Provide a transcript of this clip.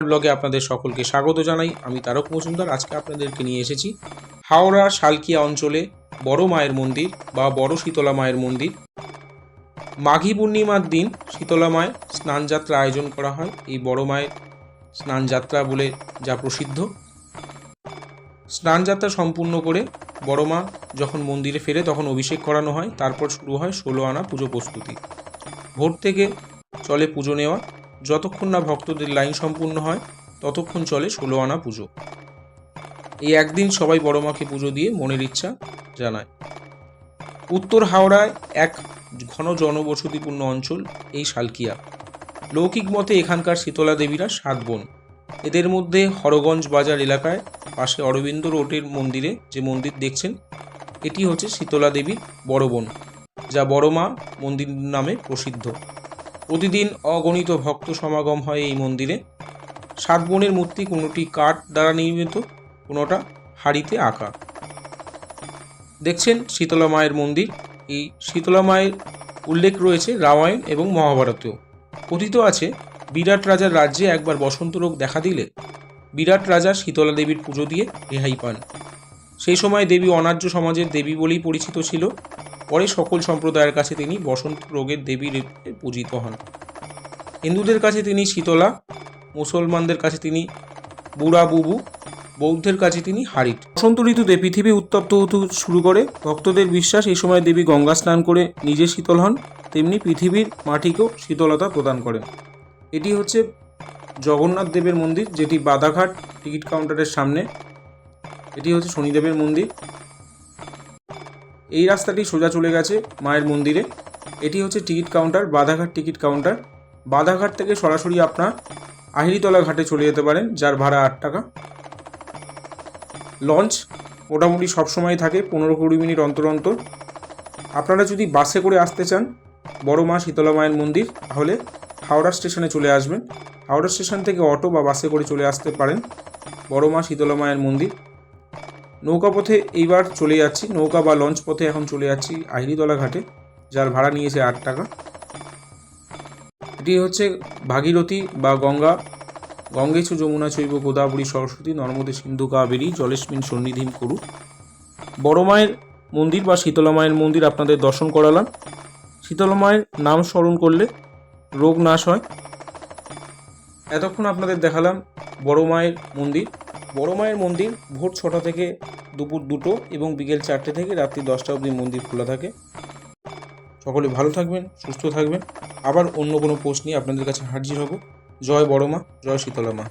ব্লগে আপনাদের সকলকে স্বাগত জানাই। আমি তারক মজুমদার। আজকে আপনাদেরকে নিয়ে এসেছি হাওড়া শালকিয়া অঞ্চলে বড় মায়ের মন্দির বা বড় শীতলা মায়ের মন্দির। মাঘী পূর্ণিমার দিন শীতলা মায়ের স্নানযাত্রা আয়োজন করা হয়। এই বড় মায়ের স্নানযাত্রা বলে যা প্রসিদ্ধ। স্নানযাত্রা সম্পূর্ণ করে বড় মা যখন মন্দিরে ফেরে তখন অভিষেক করানো হয়। তারপর শুরু হয় ষোলো আনা পুজো প্রস্তুতি। ভোর থেকে চলে পুজো নেওয়া। যতক্ষণ না ভক্তদের লাইন সম্পূর্ণ হয়, ততক্ষণ চলে ষোলো আনা পুজো। এই একদিন সবাই বড় মাকে পুজো দিয়ে মনের ইচ্ছা জানায়। উত্তর হাওড়ায় এক ঘন জনবসতিপূর্ণ অঞ্চল, এই শালকিয়া। লৌকিক মতে এখানকার শীতলা দেবীরা সাত বোন। এদের মধ্যে হরগঞ্জ বাজার এলাকায় পাশে অরবিন্দ রোডের মন্দিরে যে মন্দির দেখছেন, এটি হচ্ছে শীতলা দেবীর বড় বোন, যা বড় মা মন্দির নামে প্রসিদ্ধ। প্রতিদিন অগণিত ভক্ত সমাগম হয় এই মন্দিরে। সাত বোনের মূর্তি কোনোটি কাঠ দ্বারা নির্মিত, কোনোটা হাড়িতে আঁকা। দেখছেন শীতলা মায়ের মন্দির। এই শীতলা মায়ের উল্লেখ রয়েছে রামায়ণ এবং মহাভারতেও। কথিত আছে, বিরাট রাজার রাজ্যে একবার বসন্ত রোগ দেখা দিলে বিরাট রাজা শীতলা দেবীর পুজো দিয়ে রেহাই পান। সেই সময় দেবী অনার্য সমাজের দেবী বলেই পরিচিত ছিল। পরে সকল সম্প্রদায়ের কাছে তিনি বসন্ত রোগের দেবী রূপে পূজিত হন। হিন্দুদের কাছে তিনি শীতলা, মুসলমানদের কাছে তিনি বুড়া বুবু, বৌদ্ধের কাছে তিনি হারিট। বসন্ত ঋতুতে পৃথিবী উত্তপ্ত হতে শুরু করে, ভক্তদের বিশ্বাস এই সময় দেবী গঙ্গা স্নান করে নিজে শীতল হন, তেমনি পৃথিবীর মাটিকেও শীতলতা প্রদান করেন। এটি হচ্ছে জগন্নাথ দেবের মন্দির, যেটি বাদাঘাট টিকিট কাউন্টারের সামনে। এটি হচ্ছে শনিদেবের মন্দির। এই রাস্তাটি সোজা চলে গেছে মায়ের মন্দিরে। এটি হচ্ছে ticket counter, Badhaghat ticket counter. Badhaghat থেকে সরাসরি আপনার আহিরিতলা ঘাটে চলে যেতে পারেন, যার ভাড়া আট টাকা। লঞ্চ মোটামুটি সবসময় থাকে, পনেরো কুড়ি মিনিট অন্তর অন্তর। আপনারা যদি বাসে করে আসতে চান, বড় মা শীতলা মায়ের মন্দির, তাহলে হাওড়া স্টেশনে চলে আসবেন। হাওড়া স্টেশন থেকে অটো বা বাসে করে চলে আসতে পারেন বড় মা শীতলা মায়ের মন্দির। নৌকা পথে এইবার চলে যাচ্ছি। নৌকা বা লঞ্চ পথে এখন চলে যাচ্ছি আহিরিতলা ঘাটে, যার ভাড়া নিয়েছে আট টাকা। এটি হচ্ছে ভাগীরথী বা গঙ্গা, গঙ্গেছ যমুনা, চৈব গোদাবরী, সরস্বতী, নর্মদে সিন্ধু, কাবেরী জলেস্মিন সন্নিধিম, করু। বড় মায়ের মন্দির বা শীতলা মায়ের মন্দির আপনাদের দর্শন করালাম। শীতলা মায়ের নাম স্মরণ করলে রোগ নাশ হয়। এতক্ষণ আপনাদের দেখালাম বড় মায়ের মন্দির। বড় মায়ের মন্দির ভোর ছটা থেকে দুপুর দুটো এবং বিকেল চারটে থেকে রাত্রি দশটা অবধি মন্দির খোলা থাকে। সকলে ভালো থাকবেন, সুস্থ থাকবেন। আবার অন্য কোনো পোস্ট নিয়ে আপনাদের কাছে হাজির হব। জয় বড় মা জয় শীতলা মা